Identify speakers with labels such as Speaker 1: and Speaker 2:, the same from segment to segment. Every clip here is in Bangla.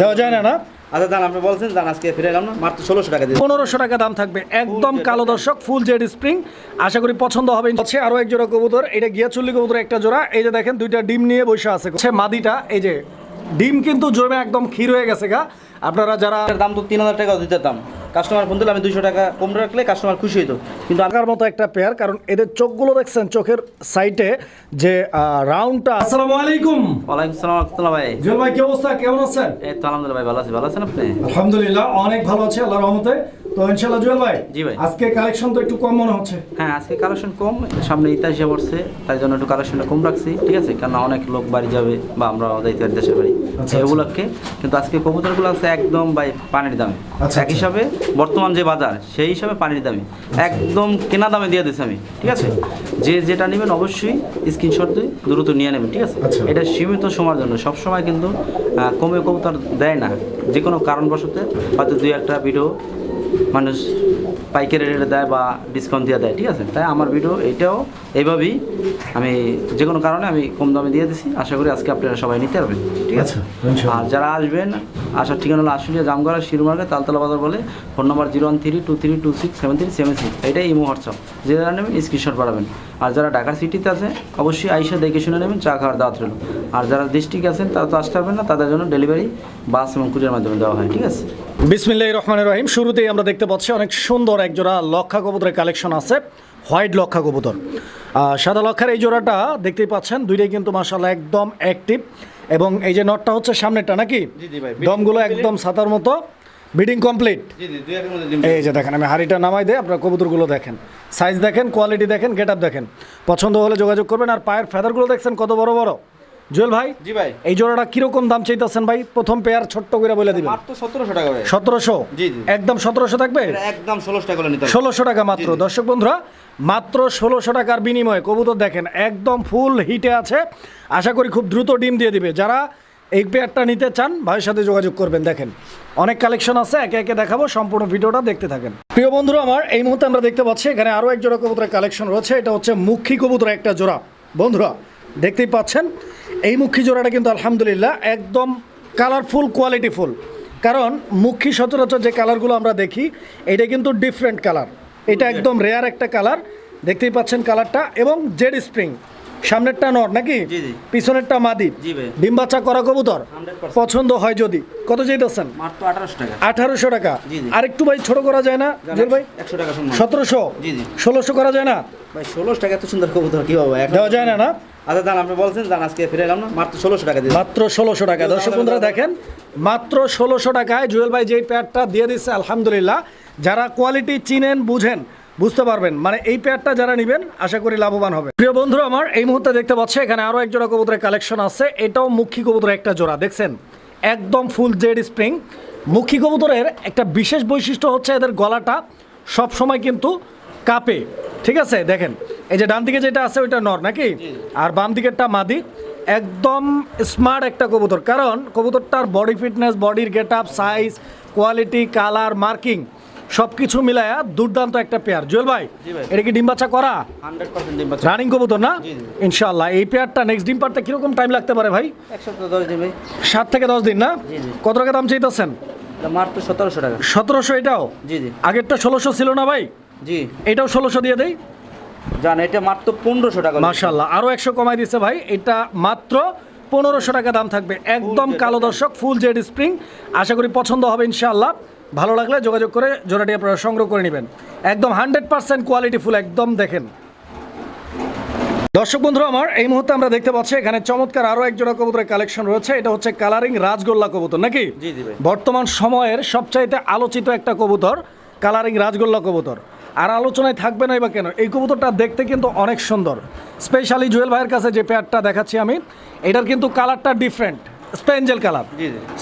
Speaker 1: দেওয়া যায় না না?
Speaker 2: আচ্ছা দান আপনি বলছেন দান আজকে ফিরে এলাম না মাত্র ষোলোশো টাকা
Speaker 1: পনেরোশো টাকা দাম থাকবে একদম কালো দর্শক ফুল জেড স্প্রিং আশা করি পছন্দ হবে। হচ্ছে আরও এক জোড়া কবুতর এটা গিয়া চুল্লি কবুতর একটা জোড়া। এই যে দেখেন দুইটা ডিম নিয়ে বসে আছে। হচ্ছে মাদিটা এই যে ডিম কিন্তু জমে একদম ক্ষীর হয়ে গেছে গা। আপনারা যারা
Speaker 2: দাম তো তিন হাজার টাকা দিতে দাম। কাস্টমার ফোন দিলে আমি দুইশো টাকা কম রাখলে কাস্টমার খুশি হইতো। কিন্তু
Speaker 1: আগার মতো একটা পেয়ার কারণ এদের চোখগুলো দেখছেন চোখের সাইটে যে রাউন্ডটা আসসালামু আলাইকুম।
Speaker 2: ওয়ালাইকুম আসসালাম রহমতুল্লাহ ভাই।
Speaker 1: জুয়েল ভাই কি অবস্থা? কেমন আছেন?
Speaker 2: এই তো আলহামদুলিল্লাহ ভাই ভালো আছি ভালো আছেন আপনি?
Speaker 1: আলহামদুলিল্লাহ অনেক ভালো আছে আল্লাহর রহমতে। তো ইনশাআল্লাহ জুয়েল ভাই
Speaker 2: জি ভাই।
Speaker 1: আজকে কালেকশন তো একটু কম মনে হচ্ছে।
Speaker 2: হ্যাঁ আজকে কালেকশন কম সামনে পড়ছে তাই জন্য একটু কালেকশনটা কম রাখছি ঠিক আছে? কারণ অনেক লোক বাড়ি যাবে বা আমরা যাইতে পারি দেশের বাড়ি।
Speaker 1: আচ্ছা,
Speaker 2: এগুলোকে কিন্তু আজকে কবুতরগুলো আছে একদম ভাই পানির দামে।
Speaker 1: আচ্ছা,
Speaker 2: এক
Speaker 1: আচ্ছা।
Speaker 2: হিসাবে বর্তমান যে বাজার সেই হিসাবে পানির দামে। একদম কেনা দামে দিয়ে দিচ্ছি আমি ঠিক আছে? যে যেটা নেবেন অবশ্যই স্ক্রিনশট দিয়ে দ্রুত নিয়ে নেবেন ঠিক আছে?
Speaker 1: আচ্ছা।
Speaker 2: এটা সীমিত সময়ের জন্য সবসময় কিন্তু কমে কবুতর দেয় না। যে কোনো কারণবশত হয়তো দুই একটা ভিডিও মানুষ পাইকারি রেটে দেয় বা ডিসকাউন্ট দিয়ে দেয় ঠিক আছে? তাই আমার ভিডিও এটাও এইভাবেই আমি যে কোনো কারণে আমি কম দামে দিয়ে দিছি। আশা করি আজকে আপনারা সবাই নিতে পারবেন ঠিক আছে?
Speaker 1: আচ্ছা,
Speaker 2: আর যারা আসবেন আসার ঠিকানা হলো আশুলিয়া জামগড়া শিরুমার্গে তালতলা বাজার বলে phone number zero one three two three two six seven three seven six. এটাই ইমো হোয়াটসঅ্যাপ। যে যারা নেবেন স্ক্রিনশট পাঠাবেন। আর যারা ঢাকার সিটিতে আছে অবশ্যই আইসা দেখে শুনে নেবেন চা খাওয়ার দাওয়াত রইল। আর যারা ডিস্ট্রিক্ট আছেন তারা তো আসতে পারবেন না তাদের জন্য ডেলিভারি বাস এবং কুরিয়ার মাধ্যমে দেওয়া হয় ঠিক আছে?
Speaker 1: বিসমিল্লাহ রহমানের রহিম। শুরুতেই আমরা দেখতে পাচ্ছি অনেক সুন্দর এক জোড়া লক্ষা কবুতরের কালেকশন আছে হোয়াইট লক্ষা কবুতর। সাদা লক্ষার এই জোড়াটা দেখতেই পাচ্ছেন দুইটাই কিন্তু মাসাল্লাহ একদম অ্যাক্টিভ এবং এই যে নটটা হচ্ছে সামনেরটা নাকি। দমগুলো একদম সাতার মতো বিডিং কমপ্লিট
Speaker 2: দুই
Speaker 1: এই যে দেখেন আমি হাড়িটা নামাই দেয় আপনার কবুতরগুলো দেখেন। সাইজ দেখেন কোয়ালিটি দেখেন গেট দেখেন। পছন্দ হলে যোগাযোগ করবেন আর পায়ের ফেদারগুলো দেখছেন কত বড় বড়। জুয়েল ভাই
Speaker 2: জি ভাই।
Speaker 1: এই জোড়াটা কীরকম দাম চাইতেছেন ভাই? প্রথম পেয়ার ছোট্ট করে বলে দিবেন।
Speaker 2: মাত্র সতেরোশো টাকা ভাই।
Speaker 1: সতেরোশো?
Speaker 2: জি, জি।
Speaker 1: একদম সতেরোশো থাকবে?
Speaker 2: একদম ষোলোশো টাকা নিতে হবে।
Speaker 1: ষোলোশো টাকা মাত্র। দর্শক বন্ধুরা মাত্র ষোলোশো টাকার বিনিময়ে কবুতর দেখেন একদম ফুল হিটে আছে। আশা করি খুব দ্রুত ডিম দিয়ে দিবে। যারা এই পেয়ারটা নিতে চান ভাইয়ের সাথে যোগাযোগ করবেন। দেখেন অনেক কালেকশন আছে একে একে দেখাবো সম্পূর্ণ ভিডিওটা দেখতে থাকেন। প্রিয় বন্ধুরা আমার এই মুহূর্তে আমরা দেখতে পাচ্ছি এখানে আরও এক জোড়া কবুতরের কালেকশন রয়েছে। এটা হচ্ছে মুখী কবুতর একটা জোড়া। বন্ধুরা দেখতেই পাচ্ছেন এই মুখী জোড়াটা কিন্তু আলহামদুলিল্লাহ একদম কালারফুল কোয়ালিটিফুল কারণ মুখী সচরাচর যে কালারগুলো আমরা দেখি এটা কিন্তু ডিফারেন্ট কালার এটা একদম রেয়ার একটা কালার দেখতেই পাচ্ছেন কালারটা এবং জেড স্প্রিং। সামনেরটা নর নাকি। পিছনেরটা মাদি। ডিম বাচ্চা করা কবুতর। পছন্দ হয় যদি। কত চাইতেছেন?
Speaker 2: আঠারোশো টাকা।
Speaker 1: আর একটু ভাই ছোট করা যায় না? ভাই? সতেরোশো। ষোলোশো করা যায় না?
Speaker 2: ভাই ষোলোশো টাকা এত সুন্দর কবুতর কি হবে
Speaker 1: দেওয়া যায় না না?
Speaker 2: আচ্ছা দান আপনি বলছেন দান আজকে ফিরে এলাম না। মাত্র ষোলোশো টাকা দিয়ে।
Speaker 1: মাত্র ষোলোশো টাকা। দর্শক বন্ধুরা দেখেন মাত্র ষোলোশো টাকায় জুয়েল ভাই যেই প্যাডটা দিয়ে দিচ্ছে আলহামদুলিল্লাহ যারা কোয়ালিটি চিনেন বুঝেন বুঝতে পারবেন। মানে এই প্যাডটা যারা নেবেন আশা করি লাভবান হবে। প্রিয় বন্ধুরা আমার এই মুহূর্তে দেখতে পাচ্ছে এখানে আরও এক জোড়া কবুতরের কালেকশন আছে। এটাও মুখী কবুতরের একটা জোড়া দেখছেন? একদম ফুল জেড স্প্রিং মুখী কবুতরের একটা বিশেষ বৈশিষ্ট্য হচ্ছে এদের গলাটা সব সময় কিন্তু কাপে ঠিক আছে? দেখেন এই যে ডান দিকে যেটা আছে ওইটা নর নাকি? আর বাম দিকেরটা মাদি। একদম স্মার্ট একটা কবুতর কারণ কবুতরটার বডি ফিটনেস বডির get up size quality colour marking সব কিছু মিলায়া দুর্দান্ত একটা পেয়ার জুয়েল ভাই এটা কি ডিম বাচ্চা করা? রানিং কবুতর না। ইনশাল্লাহ এই পেয়ারটা নেক্সট ডিম পারতে কীরকম টাইম লাগতে পারে ভাই? সাত থেকে দশ দিন না। কত টাকা দাম চাইতেছেন?
Speaker 2: মাত্র সতেরোশো টাকা।
Speaker 1: সতেরোশো এটাও?
Speaker 2: জি জি।
Speaker 1: আগেরটা ষোলোশো ছিল না ভাই?
Speaker 2: জি।
Speaker 1: এটাও ষোলোশো দিয়ে দেই?
Speaker 2: জান এটা মাত্র পনেরোশো টাকা
Speaker 1: মাশাল্লাহ আরও একশো কমাই দিচ্ছে ভাই। এটা মাত্র পনেরোশো টাকা দাম থাকবে। একদম কালো দর্শক ফুল জেড স্প্রিং আশা করি পছন্দ হবে ইনশাআল্লাহ। ভালো লাগলে যোগাযোগ করে জোড়াটি আপনারা সংগ্রহ করে নেবেন। একদম হান্ড্রেড পার্সেন্ট কোয়ালিটি ফুল একদম দেখেন। দর্শক বন্ধুরা আমার এই মুহূর্তে আমরা দেখতে পাচ্ছি এখানে চমৎকার আরও এক জোড়া কবুতরের কালেকশন রয়েছে। এটা হচ্ছে কালারিং রাজগোল্লা কবুতর নাকি। বর্তমান সময়ের সবচাইতে আলোচিত একটা কবুতর কালারিং রাজগোল্লা কবুতর। আর আলোচনায় থাকবে না বা কেন? এই কবুতরটা দেখতে কিন্তু অনেক সুন্দর। স্পেশালি জুয়েল ভাইয়ের কাছে যে পেয়ারটা দেখাচ্ছি আমি এটার কিন্তু কালারটা ডিফারেন্ট স্পেঞ্জেল কালার।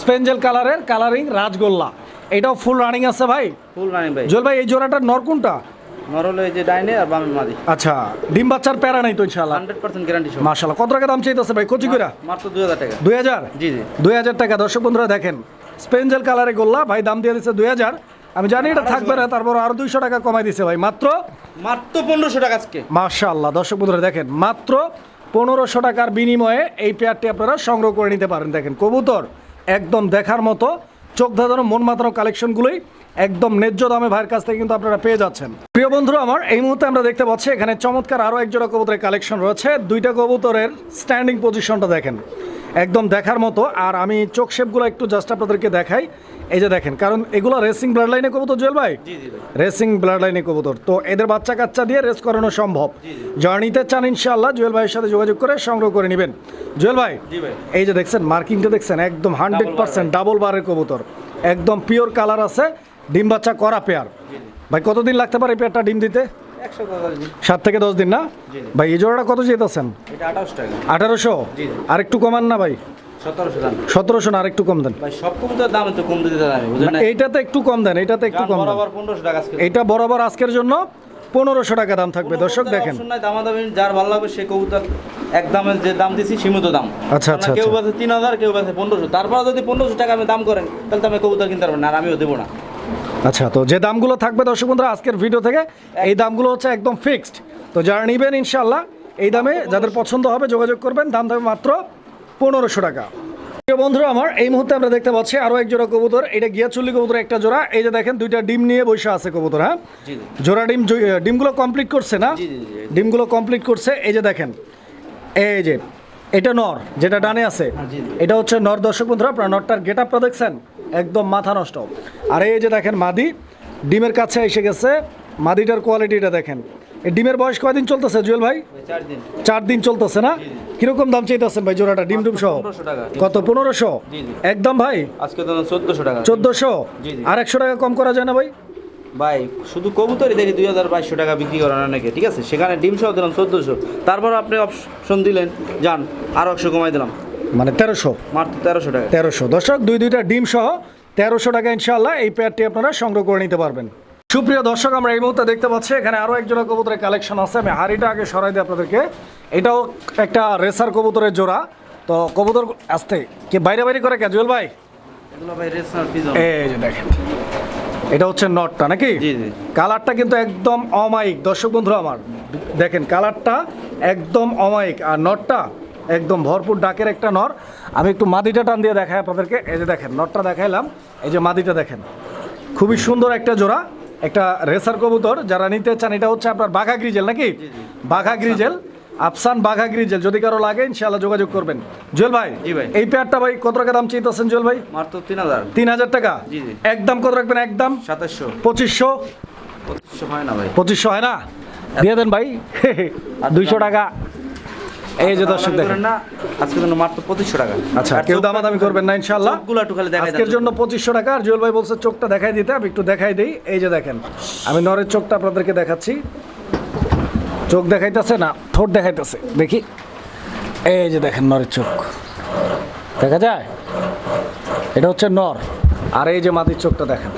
Speaker 1: স্পেঞ্জেল কালারের কালারিং রাজগোল্লা। এটাও ফুল রানিং আছে ভাই।
Speaker 2: ফুল রানিং ভাই।
Speaker 1: জুয়েল ভাই এই জোড়াটার নর কোনটা?
Speaker 2: নরল এই যে ডাইনে আর বামে মাদি।
Speaker 1: আচ্ছা ডিম বাচ্চার প্যারা নাই তো
Speaker 2: গ্যারান্টি
Speaker 1: কত টাকা দাম চাইতেছে ভাই? কচি কইরা?
Speaker 2: মাত্র দুই হাজার টাকা।
Speaker 1: দুই হাজার?
Speaker 2: জি জি।
Speaker 1: দুই হাজার টাকা। দর্শক বন্ধুরা দেখেন স্পেঞ্জেল কালারে গোল্লা ভাই দাম দিয়ে দিচ্ছে দুই হাজার। আমি জানি এটা থাকবে না তারপর আরও দুইশো টাকা কমাই দিছে ভাই। মাত্র?
Speaker 2: মাত্র পনেরোশো টাকা আজকে।
Speaker 1: মাশাআল্লাহ দর্শক বন্ধুরা দেখেন মাত্র পনেরোশো টাকার বিনিময়ে এই পেয়ারটি আপনারা সংগ্রহ করে নিতে পারেন। দেখেন কবুতর একদম দেখার মতো চোখ ধাঁধানো মন মাতানো কালেকশনগুলোই একদম ন্যায্য দামে ভাইয়ের কাছ থেকে কিন্তু আপনারা পেয়ে যাচ্ছেন। প্রিয় বন্ধুরা আমার এই মুহূর্তে আমরা দেখতে পাচ্ছি এখানে চমৎকার আরও একজোড়া কবুতরের কালেকশন রয়েছে। দুইটা কবুতরের স্ট্যান্ডিং পজিশনটা দেখেন। একদম দেখার মতো। আর আমি চোখ শেপগুলো একটু জাস্ট আপনাদেরকে দেখাই। এই যে দেখেন কারণ এগুলো রেসিং ব্লাড লাইনে কবুতর জুয়েল ভাই? রেসিং ব্লাড লাইনে কবুতর। তো এদের বাচ্চা কাচ্চা দিয়ে রেস করানো সম্ভব। জার্নিতে চান ইনশাআল্লাহ জুয়েল ভাইয়ের সাথে যোগাযোগ করে সংগ্রহ করে নেবেন। জুয়েল ভাই এই যে দেখছেন মার্কিংটা দেখছেন একদম হান্ড্রেড পার্সেন্ট ডাবল বারের কবুতর। একদম পিওর কালার আছে ডিম বাচ্চা করা পেয়ার ভাই কতদিন লাগতে পারে পেয়ারটা ডিম দিতে? সাত থেকে দশ দিন না? ভাই এই জোড়াটা কত
Speaker 2: এটা টাকা।
Speaker 1: আঠারোশো? আর একটু কমান না ভাই।
Speaker 2: সতেরোশো
Speaker 1: না আর একটু কম দেন।
Speaker 2: সব কবুতর দাম তো কম দিতে দাম বুঝলেন না
Speaker 1: এইটাতে একটু কম দেন এইটাতে একটু কম দেন।
Speaker 2: বরাবর পনেরোশো টাকা আজকে।
Speaker 1: বরাবর আজকের জন্য পনেরোশো টাকা দাম থাকবে। দর্শক দেখেন।
Speaker 2: দামাদামি যার ভালো লাগবে সে কবুতর এক দামের যে দাম দিছি সীমিত দাম।
Speaker 1: আচ্ছা, আচ্ছা,
Speaker 2: কেউ
Speaker 1: আচ্ছা।
Speaker 2: বলছে তিন হাজার কেউ বলছে পনেরোশো। তারপর যদি পনেরোশো টাকা আমি দাম করেন তাহলে তো আমি কবুতর কিনতে পারবেন না আর আমিও দেবো না।
Speaker 1: আচ্ছা তো যে দামগুলো থাকবে দর্শক বন্ধুরা আজকের ভিডিও থেকে এই দামগুলো হচ্ছে একদম ফিক্সড তো যারা নেবেন ইনশাল্লাহ এই দামে যাদের পছন্দ হবে যোগাযোগ করবেন দাম থাকবে মাত্র পনেরোশো টাকা। প্রিয় বন্ধুরা আমার এই মুহূর্তে আমরা দেখতে পাচ্ছি আরও এক জোড়া কবুতর এটা গিয়াচুল্লি কবুতর একটা জোড়া। এই যে দেখেন দুইটা ডিম নিয়ে বসে আছে কবুতর হ্যাঁ? জোড়া ডিম ডিমগুলো কমপ্লিট করছে না। ডিমগুলো কমপ্লিট করছে। এই যে দেখেন এই যে এটা নর যেটা ডানে আছে।
Speaker 2: জি।
Speaker 1: এটা হচ্ছে নর দর্শক বন্ধুরা আপনার নরটার গেট আপটা দেখছেন? একদম মাথা নষ্ট। আর এই যে দেখেন মাদি ডিমের কাছে এসে গেছে। মাদিটার কোয়ালিটিটা দেখেন। এই ডিমের বয়স কয়দিন চলতেছে জুয়েল ভাই?
Speaker 2: চার দিন।
Speaker 1: চলতেছে না? কীরকম দাম চাইতেছেন ভাই জোড়াটা ডিম ডুম সহ কত পনেরোশো। একদম ভাই?
Speaker 2: আজকে চোদ্দোশো টাকা।
Speaker 1: চোদ্দোশো। আর একশো টাকা কম করা যায় না ভাই?
Speaker 2: ভাই শুধু কবুতরই দেখি দুই হাজার বাইশশো টাকা বিক্রি করেন অনেকে ঠিক আছে? সেখানে ডিম সহ দিলাম চোদ্দোশো। তারপর আপনি অপশন দিলেন যান আরও একশো কমাই দিলাম।
Speaker 1: মানে তেরোশো।
Speaker 2: মাত্র তেরোশো টাকা।
Speaker 1: তেরোশো। দর্শক দুই দুইটা ডিম সহ তেরোশো টাকা ইনশাল্লাহ এই পেয়ারটি আপনারা সংগ্রহ করে নিতে পারবেন। সুপ্রিয় দর্শক আমরা এই মুহূর্তে দেখতে পাচ্ছি এখানে আরও একজোড়া কবুতরের কালেকশন আছে। আমি হাড়িটা আগে সরাই দিই আপনাদেরকে। এটাও একটা রেসার কবুতরের জোড়া। তো কবুতর আসতে কে বাইরে বাইরে করে ক্যাজুয়াল ভাই? এই যে দেখেন। এটা হচ্ছে নটটা নাকি? কালারটা কিন্তু একদম অমায়িক। দর্শক বন্ধুরা আমার দেখেন কালারটা একদম অমায়িক। আর নটটা একদম ভরপুর ডাকের একটা নর। আমি একটু মাদিটা টান দিয়ে দেখাই আপনাদেরকে। এই যে দেখেন নরটা দেখাইলাম। এই যে মাদিটা দেখেন। খুবই সুন্দর একটা জোড়া একটা রেসার কবুতর। যারা নিতে চান এটা হচ্ছে আপনার বাঘা গ্রিজেল নাকি? বাঘা গ্রিজেল। আফসান বাঘা গ্রিজেল। যদি কারও লাগে ইনশাআল্লাহ যোগাযোগ করবেন। জুয়েল ভাই
Speaker 2: জি ভাই।
Speaker 1: এই পেয়ারটা ভাই কত টাকা দাম চাইতেছেন জুয়েল ভাই?
Speaker 2: মাত্র তিন হাজার।
Speaker 1: তিন হাজার টাকা?
Speaker 2: জি, জি।
Speaker 1: একদম কত রাখবেন? একদম?
Speaker 2: সাতাশশো।
Speaker 1: পঁচিশশো?
Speaker 2: পঁচিশশো হয় না ভাই।
Speaker 1: পঁচিশশো হয় না? দিয়ে দেন ভাই। দুইশো টাকা। এই যে দর্শক দেখেন।
Speaker 2: না আজকে জন্য মাত্র পঁচিশশো টাকা।
Speaker 1: আচ্ছা কেউ দামাদামি করবেন না ইনশাল্লাহ
Speaker 2: চোখগুলো একটু খালি
Speaker 1: আজকের জন্য পঁচিশশো টাকা। আর জুয়েল ভাই বলছে চোখটা দেখাই দিতে আমি একটু দেখাই দিই। এই যে দেখেন আমি নরের চোখটা আপনাদেরকে দেখাচ্ছি। চোখ দেখাইতেছে না ঠোঁট দেখাইতেছে। দেখি। এই যে দেখেন নরের চোখ। দেখা যায়? এটা হচ্ছে নর। আর এই যে মাটির চোখটা দেখেন।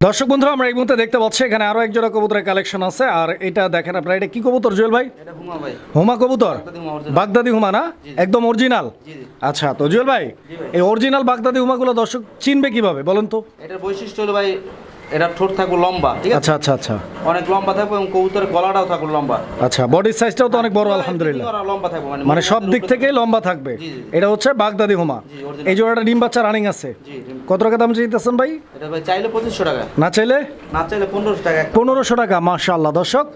Speaker 1: দর্শক বন্ধুরা আমরা এই মুহূর্তে দেখতে পাচ্ছি এখানে আরও এক জোড়া কবুতরের কালেকশন আছে। আর এটা দেখেন আপনারা এটা কি কবুতর জুয়েল ভাই?
Speaker 2: হুমা
Speaker 1: কবুতর?
Speaker 2: বাগদাদি হুমা
Speaker 1: না? একদম অরিজিনাল আচ্ছা তো জুয়েল ভাই এই অরিজিনাল বাগদাদি হুমাগুলো দর্শক চিনবে কীভাবে বলেন তো।
Speaker 2: এটার বৈশিষ্ট্য হলো ভাই এটা ঠোঁট থাকবে লম্বা ঠিক আছে?
Speaker 1: আচ্ছা আচ্ছা আচ্ছা।
Speaker 2: অনেক লম্বা থাকবে এবং কবুতরের গলাটাও থাকবে লম্বা।
Speaker 1: আচ্ছা বডির সাইজটাও তো অনেক বড় আলহামদুলিল্লাহ।
Speaker 2: এদিকে লম্বা থাকবে
Speaker 1: মানে সব দিক থেকেই লম্বা থাকবে। এটা হচ্ছে বাগদাদি হুমা। এই জোড়াটা ডিম বাচ্চা রানিং আছে। কত টাকা দাম চাইতেছেন ভাই?
Speaker 2: এটা ভাই চাইলে পঁচিশশো টাকা।
Speaker 1: না চাইলে?
Speaker 2: না চাইলে পনেরোশো টাকা।
Speaker 1: পনেরোশো টাকা মাশাআল্লাহ। দর্শক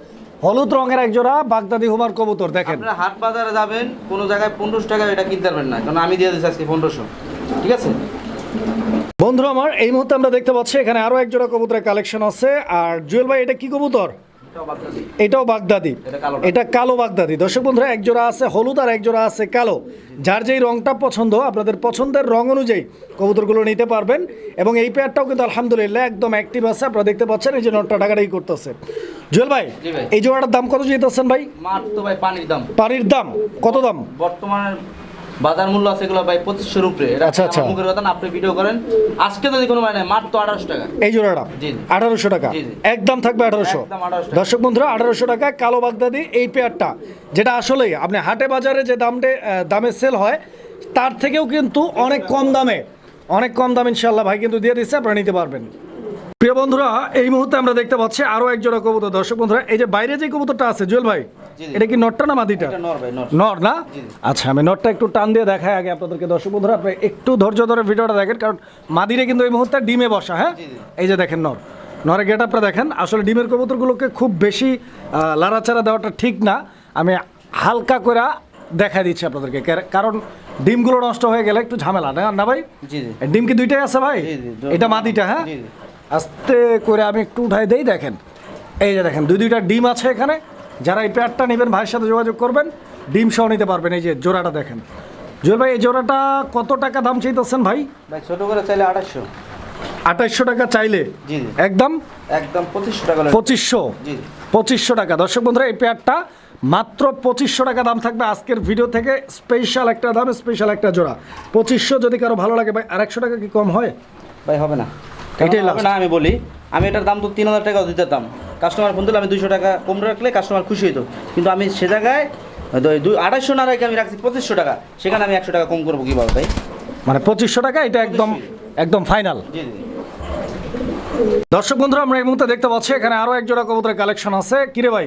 Speaker 1: হলুদ রঙের এক জোড়া বাগদাদি হুমার কবুতর দেখেন।
Speaker 2: আপনারা হাট বাজারে যাবেন কোনো জায়গায় পনেরোশো টাকা এটা কিনতে পারবেন না কারণ আমি দিয়ে দিচ্ছি আজকে পনেরোশো। ঠিক আছে?
Speaker 1: বন্ধুরা আমার এই মুহূর্তে আমরা দেখতে পাচ্ছি এখানে আরও এক জোড়া কবুতরের কালেকশন আছে। আর জুয়েল ভাই এটা কি কবুতর?
Speaker 2: এটাও
Speaker 1: বাগদাদি।
Speaker 2: এটা কালো।
Speaker 1: বাগদাদি। দর্শক বন্ধুরা এক জোড়া আছে হলুদ আর এক জোড়া আছে কালো। যার যেই রংটা পছন্দ আপনাদের পছন্দের রং অনুযায়ী কবুতরগুলো নিতে পারবেন। এবং এই পেয়ারটাও কিন্তু আলহামদুলিল্লাহ একদম অ্যাক্টিভ আছে। আপনারা দেখতে পাচ্ছেন এই যে নটটা টাকাটাই করতেছে। জুয়েল ভাই এই জোড়াটার দাম কত যেতেছেন ভাই?
Speaker 2: মাত্র ভাই পানির দাম।
Speaker 1: পানির দাম কত দাম?
Speaker 2: বর্তমানে বাজার মূল্য আছে এগুলো ভাই পঁচিশশোর উপরে।
Speaker 1: আচ্ছা, আচ্ছা।
Speaker 2: মুখের কথা আপনি ভিডিও করেন। আজকে যদি কোনো মানে মাত্র আঠারোশো টাকা।
Speaker 1: এই জোড়াটা। আঠারোশো টাকা। একদম থাকবে আঠারোশো।
Speaker 2: 1800
Speaker 1: দর্শক বন্ধুরা আঠারোশো টাকায় কালো বাগদাদি এই পেয়ারটা যেটা আসলেই আপনি হাটে বাজারে যে দামে দামে সেল হয় তার থেকেও কিন্তু অনেক কম দামে অনেক কম দাম ইনশাল্লাহ ভাই কিন্তু দিয়ে দিচ্ছে আপনারা নিতে পারবেন। প্রিয় বন্ধুরা এই মুহূর্তে আমরা দেখতে পাচ্ছি আরও এক জোড়া কবুতর। দর্শক বন্ধুরা এই যে বাইরে যে কবুতরটা আছে জুয়েল ভাই। এটা কি নটটা না মাদিটা?
Speaker 2: নর
Speaker 1: না। আচ্ছা আমি নটটা একটু টান দিয়ে দেখাই আগে আপনাদেরকে। দর্শক বন্ধুরা আপনি একটু ধৈর্য ধরে ভিডিওটা দেখেন কারণ মাদিরে কিন্তু এই মুহূর্তে ডিমে বসা হ্যাঁ। এই যে দেখেন নর। নরে গেট আপটা দেখেন। আসলে ডিমের কবুতরগুলোকে খুব বেশি লাড়াচাড়া দেওয়াটা ঠিক না। আমি হালকা করে দেখা দিচ্ছি আপনাদেরকে কারণ ডিমগুলো নষ্ট হয়ে গেলে একটু ঝামেলা না না ভাই? ডিম কি দুইটাই আছে ভাই? এটা মাদিটা হ্যাঁ। আস্তে করে আমি একটু উঠাই দেই দেখেন। এই যে দেখেন দুই দুইটা ডিম আছে এখানে। যারা এই পেয়ারটা নেবেন ভাইয়ের সাথে যোগাযোগ করবেন ডিম সহ নিতে পারবেন। এই যে জোড়াটা দেখেন। জুয়েল ভাই এই জোড়াটা কত টাকা দাম চাইতেছেন ভাই?
Speaker 2: ভাই ছোট করে চাইলে আঠাশশো
Speaker 1: আঠাইশশো টাকা চাইলে? একদম?
Speaker 2: একদম পঁচিশশো টাকা
Speaker 1: পঁচিশশো? পঁচিশশো টাকা। দর্শক বন্ধুরা এই পেয়ারটা মাত্র পঁচিশশো টাকা দাম থাকবে আজকের ভিডিও থেকে। স্পেশাল একটা দাম স্পেশাল একটা জোড়া। পঁচিশশো যদি কারও ভালো লাগে ভাই আরেকশো টাকা কি কম হয়?
Speaker 2: ভাই হবে না।
Speaker 1: এটাই
Speaker 2: না? আমি বলি আমি এটার দাম তো তিন হাজার টাকাও দিতে দাম কাস্টমার ফোন দিলে আমি দুশো টাকা কম রাখলে কাস্টমার খুশি হইতো। কিন্তু আমি সে জায়গায় দুই আড়াইশো না রেখে আমি রাখছি পঁচিশশো টাকা। সেখানে আমি একশো টাকা কম করব কীভাবে ভাই?
Speaker 1: মানে পঁচিশশো টাকা এটা একদম একদম ফাইনাল
Speaker 2: জি জি।
Speaker 1: দর্শক বন্ধুরা আমরা এই মুহূর্তে দেখতে পাচ্ছি এখানে আরও এক জোড়া কবুতরের কালেকশন আছে। কিরে ভাই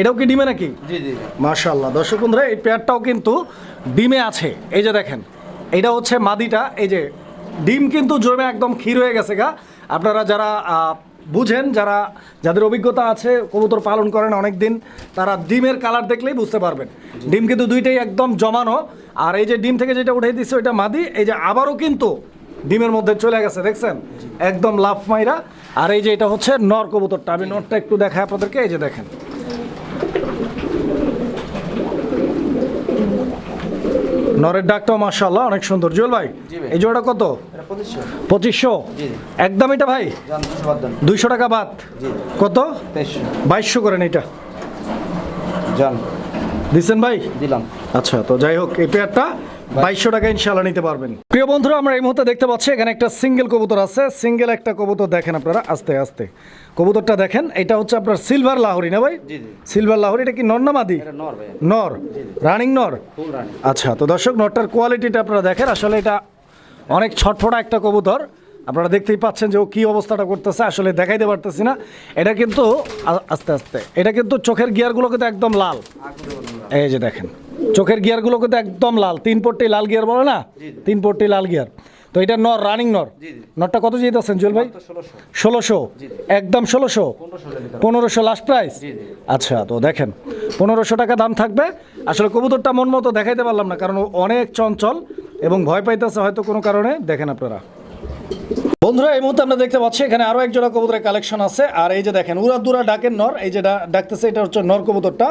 Speaker 1: এটাও কি ডিমে নাকি?
Speaker 2: জি জি
Speaker 1: মাশাল্লাহ দর্শক বন্ধুরা এই পেয়ারটাও কিন্তু ডিমে আছে। এই যে দেখেন এটা হচ্ছে মাদিটা এই যে ডিম কিন্তু জমে একদম ক্ষীর হয়ে গেছে গা। আপনারা যারা বুঝেন যারা যাদের অভিজ্ঞতা আছে কবুতর পালন করেন অনেক দিন তারা ডিমের কালার দেখলেই বুঝতে পারবেন। ডিম কিন্তু দুইটাই একদম জমানো। আর এই যে ডিম থেকে যেটা উঠে দিচ্ছে ওইটা মাদি এই যে আবারও কিন্তু ডিমের মধ্যে চলে গেছে দেখছেন? একদম লাফ মাইরা। আর এই যে এটা হচ্ছে নর কবুতরটা আমি নরটা একটু দেখাই আপনাদেরকে এই যে দেখেন। নরের ডাকটাও মার্শাল্লাহ অনেক সুন্দর। জুয়েল ভাই এই জোড়াটা কত?
Speaker 2: পঁচিশশো।
Speaker 1: একদম এটা ভাই? দুইশো টাকা বাদ। কত? বাইশশো করেন এটা। দিচ্ছেন ভাই?
Speaker 2: দিলাম।
Speaker 1: আচ্ছা তো যাই হোক এই পেয়ারটা বাইশশো টাকা ইনশাল্লাহ নিতে পারবেন। প্রিয় বন্ধুরা আমরা এই মুহূর্তে দেখতে পাচ্ছি এখানে একটা সিঙ্গেল কবুতর আছে। সিঙ্গেল একটা কবুতর দেখেন আপনারা আস্তে আস্তে। কবুতরটা দেখেন এটা হচ্ছে আপনার সিলভার লাহরি না ভাই?
Speaker 2: জি জি।
Speaker 1: সিলভার লাহরি এটা কি নর না মাদি?
Speaker 2: নর
Speaker 1: রানিং নর? আচ্ছা তো দর্শক নরটার কোয়ালিটিটা আপনারা দেখেন। আসলে এটা অনেক ছটফটা একটা কবুতর। আপনারা দেখতেই পাচ্ছেন যে ও কী অবস্থাটা করতেছে আসলে দেখাইতে পারতেছি না। এটা কিন্তু আস্তে আস্তে। এটা কিন্তু চোখের গিয়ারগুলো কিন্তু একদম লাল। এই যে দেখেন। চোখের গিয়ারগুলো কিন্তু একদম লাল। তিন পট্টি লাল গিয়ার বলে না? তিন পট্টি লাল গিয়ার। তো এটা নর রানিং নর। নটটা কত যেতেছেন জুয়েল ভাই?
Speaker 2: ষোলোশো।
Speaker 1: একদম ষোলোশো?
Speaker 2: পনেরোশো
Speaker 1: লাস্ট প্রাইস। আচ্ছা তো দেখেন পনেরোশো টাকা দাম থাকবে। আসলে কবুতরটা মন মতো দেখাইতে পারলাম না কারণ অনেক চঞ্চল এবং ভয় পাইতেছে হয়তো কোনো কারণে। দেখেন আপনারা। বন্ধুরা এই মুহূর্তে আমরা দেখতে পাচ্ছি এখানে আরও একজোড়া কবুতরের কালেকশন আছে। আর এই যে দেখেন উড়া দুরা ডাকের নর এই যে ডাকতেছে এটা হচ্ছে নর কবুতরটা।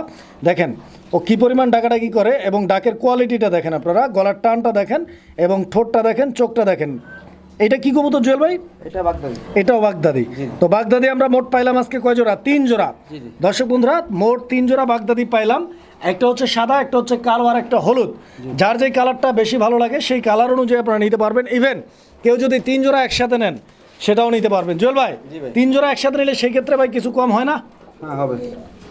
Speaker 1: দেখেন ও কি পরিমাণ ডাকাডাকি করে এবং ডাকের কোয়ালিটিটা দেখেন আপনারা গলার টানটা দেখেন এবং ঠোঁটটা দেখেন চোখটা দেখেন। এটা কি কবুতর জুয়েল ভাই?
Speaker 2: এটা বাগদাদি।
Speaker 1: এটাও বাগদাদি। তো বাগদাদি আমরা মোট পাইলাম আজকে কয় জোড়া? তিন জোড়া। দর্শক বন্ধুরা মোট তিন জোড়া বাগদাদি পাইলাম। একটা হচ্ছে সাদা একটা হচ্ছে কালো আর একটা হলুদ। যার যেই কালারটা বেশি ভালো লাগে সেই কালার অনুযায়ী আপনারা নিতে পারবেন। ইভেন কেউ যদি তিন জোড়া একসাথে নেন সেটাও নিতে পারবেন। জুয়েল ভাই
Speaker 2: ভাই।
Speaker 1: তিন জোড়া একসাথে নিলে সেই ক্ষেত্রে ভাই কিছু কম হয় না?
Speaker 2: হ্যাঁ হবে।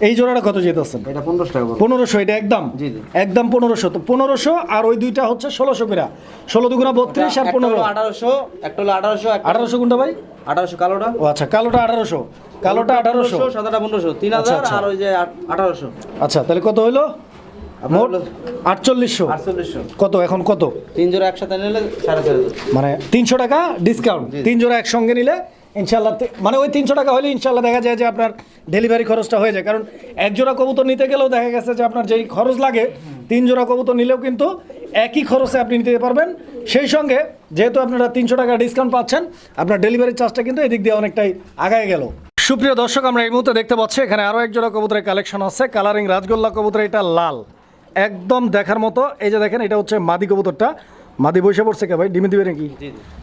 Speaker 1: এই জোড়াটা কত যেতেছেন
Speaker 2: এটা পনেরোশো টাকা।
Speaker 1: পনেরোশো এটা একদম?
Speaker 2: জি, জি।
Speaker 1: একদম পনেরোশো। তো পনেরোশো আর ওই দুইটা হচ্ছে ষোলোশো কিরা। ষোলো দুগুণা বত্রিশ আর পনেরো।
Speaker 2: হলো আঠারোশো একটা হলো আঠারোশো
Speaker 1: আঠারোশো কোনটা ভাই?
Speaker 2: আঠারোশো কালোটা।
Speaker 1: ও আচ্ছা কালোটা আঠারোশো। কালোটা আঠারোশো।
Speaker 2: সাদাটা পনেরোশো তিন
Speaker 1: আচ্ছা,
Speaker 2: হাজার
Speaker 1: আচ্ছা।
Speaker 2: আর ওই যে আঠারোশো।
Speaker 1: আচ্ছা তাহলে কত হইল? মোট
Speaker 2: হলো
Speaker 1: আটচল্লিশশো। কত এখন কত?
Speaker 2: তিন জোড়া একসাথে নিলে সাড়ে
Speaker 1: মানে তিনশো টাকা ডিসকাউন্ট তিন জোড়া একসঙ্গে নিলে ইনশাল্লাহ মানে ওই তিনশো টাকা হলে ইনশাল্লাহ দেখা যায় যে আপনার ডেলিভারি খরচটা হয়ে যায়। কারণ এক জোড়া কবুতর নিতে গেলেও দেখা গেছে যে আপনার যেই খরচ লাগে তিন জোড়া কবুতর নিলেও কিন্তু একই খরচে আপনি নিতে পারবেন। সেই সঙ্গে যেহেতু আপনারা তিনশো টাকা ডিসকাউন্ট পাচ্ছেন আপনার ডেলিভারি চার্জটা কিন্তু এদিক দিয়ে অনেকটাই আগায় গেল। সুপ্রিয় দর্শক আমরা এই মুহূর্তে দেখতে পাচ্ছি এখানে আরও এক জোড়া কবুতরের কালেকশন আছে। কালারিং রাজগোল্লা কবুতর এটা লাল। একদম দেখার মতো এই যে দেখেন এটা হচ্ছে মাদি কবুতরটা। মাদি বসে পড়ছে কে ভাই? ডিমে দিবে নাকি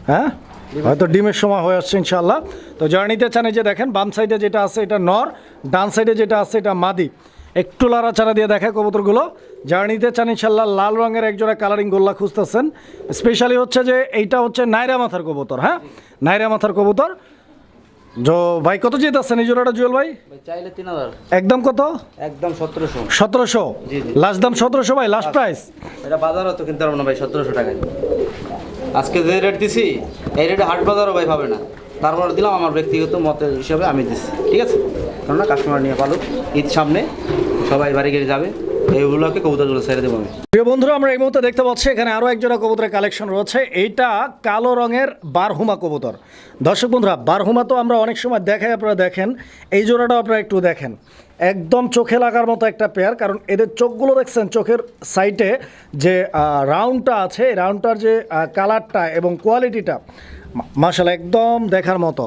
Speaker 1: হ্যাঁ? হয়তো ডিমের সময় হয়ে আসছে ইনশাল্লাহ তো যারা নিতে চান এই যে দেখেন বাম সাইডে যেটা আছে এটা নর ডান সাইডে যেটা আছে এটা মাদি। একটু লাড়াচাড়া দিয়ে দেখে কবুতরগুলো। যারা নিতে চান ইনশাল্লাহ লাল রঙের একজোড়া কালারিং গোল্লা খুঁজতেছেন। স্পেশালি হচ্ছে যে এইটা হচ্ছে নাইরা মাথার কবুতর হ্যাঁ? নাইরা মাথার কবুতর। যো ভাই কত যেতেছেন এই জোড়াটা জুয়েল ভাই?
Speaker 2: চাইলে তিন হাজার।
Speaker 1: একদম কত?
Speaker 2: একদম সতেরোশো।
Speaker 1: সতেরোশো?
Speaker 2: জি, জি।
Speaker 1: লাস্ট দাম সতেরোশো ভাই লাস্ট প্রাইস
Speaker 2: এটা বাজারও তো কিনতে পারব না ভাই সতেরোশো টাকায়। আজকে যে রেট দিছি এই রেটে হাট বাজারও ভাই পাবে না। তারপর দিলাম আমার ব্যক্তিগত মতের হিসাবে আমি দিচ্ছি ঠিক আছে? কেননা কাস্টমার নিয়ে পালুক ঈদ সামনে, সবাই বাড়ি গিয়ে যাবে। এইগুলোকে কবুতরগুলো ছেড়ে দেবো আমি।
Speaker 1: প্রিয় বন্ধুরা, আমরা এই মুহূর্তে দেখতে পাচ্ছি, এখানে আরও একজোড়া কবুতরের কালেকশন রয়েছে। এইটা কালো রঙের বারহুমা কবুতর। দর্শক বন্ধুরা, বারহুমা তো আমরা অনেক সময় দেখাই, আপনারা দেখেন। এই জোড়াটাও আপনারা একটু দেখেন। একদম চোখে লাগার মতো একটা পেয়ার কারণ এদের চোখগুলো দেখছেন চোখের সাইটে যে রাউন্ডটা আছে রাউন্ডটার যে কালারটা এবং কোয়ালিটিটা মাসাল একদম দেখার মতো।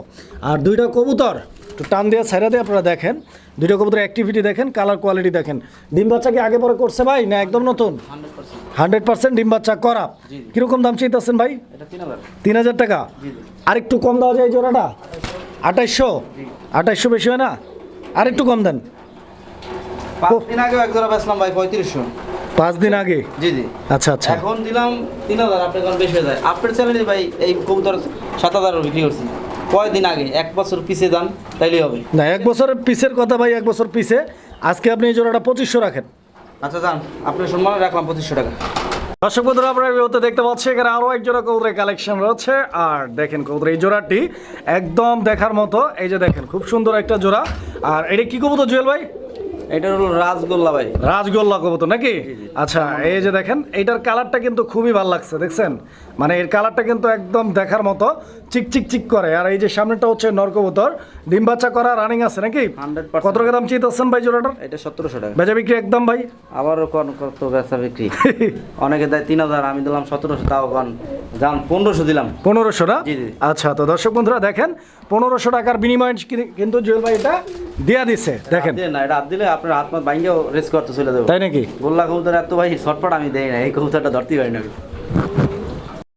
Speaker 1: আর দুইটা কবুতর একটু টান দিয়ে ছেড়ে দিয়ে আপনারা দেখেন। দুইটা কবুতর অ্যাক্টিভিটি দেখেন কালার কোয়ালিটি দেখেন। ডিম বাচ্চা কি আগে পরে করছে ভাই না একদম নতুন?
Speaker 2: হান্ড্রেড পার্সেন্ট
Speaker 1: ডিম বাচ্চা করা। কীরকম দাম চাইতেছেন ভাই?
Speaker 2: তিন হাজার।
Speaker 1: টাকা? আর একটু কম দেওয়া যায় জোড়াটা? আঠাইশশো আঠাইশশো বেশি হয় না? আর একটু কম দেন।
Speaker 2: দিন আগেও এক জোড়া বেচলাম ভাই পঁয়ত্রিশশো।
Speaker 1: পাঁচ দিন আগে?
Speaker 2: জি জি।
Speaker 1: আচ্ছা আচ্ছা।
Speaker 2: এখন দিলাম তিন হাজার আপনার কারণ বেশি হয়ে যায়। আপনার চ্যানেলে ভাই এই কবুতর সাত হাজার বিক্রি করছি। কয়দিন আগে? এক বছর পিছিয়ে যান তাইলেই হবে।
Speaker 1: না এক বছরের পিসের কথা ভাই এক বছর পিসে আজকে আপনি এই জোড়াটা পঁচিশশো রাখেন।
Speaker 2: আচ্ছা যান। আপনার সম্মানে রাখলাম পঁচিশশো টাকা।
Speaker 1: দর্শক বন্ধুরা আপনারা এই দেখতে পাচ্ছি এখানে আরও এক জোড়া কবুতরের কালেকশন রয়েছে। আর দেখেন কবুতর এই জোড়াটি একদম দেখার মতো। এই যে দেখেন খুব সুন্দর একটা জোড়া। আর এটা কি কবুতর জুয়েল ভাই?
Speaker 2: এটা হলো রাজগোল্লা ভাই।
Speaker 1: রাজগোল্লা কবুতর নাকি? আচ্ছা এই যে দেখেন এইটার কালারটা কিন্তু খুবই ভালো লাগছে দেখছেন? মানে এর কালারটা কিন্তু একদম দেখার মতো চিক চিক করে। আর এই যে সামনেটা হচ্ছে নর কবুতর ডিম বাচ্চা করা রানিং আছে নাকি?
Speaker 2: 100%
Speaker 1: কত টাকা দাম চাইতেছেন ভাই জোড়াটার?
Speaker 2: এটা সতেরোশো টাকা।
Speaker 1: বেচা বিক্রি একদম ভাই?
Speaker 2: আবারও কোন কত বেচা বিক্রি? অনেকে দেয় তিন হাজার আমি দিলাম সতেরোশো তাও কন যান পনেরোশো দিলাম।
Speaker 1: পনেরোশো না। আচ্ছা তো দর্শক বন্ধুরা দেখেন পনেরোশো টাকার বিনিময়ে কিন্তু জুয়েল ভাই এটা দিয়া দিছে দেখেন।
Speaker 2: না এটা হাত দিলে আপনার হাত মাত বাইঙ্গেও রেস করতে চলে যাবে।
Speaker 1: তাই নাকি?
Speaker 2: গোল্লা কবুতর এত ভাই শর্টপাট আমি দেই না এই কবুতরটা ধরতেই পারি না।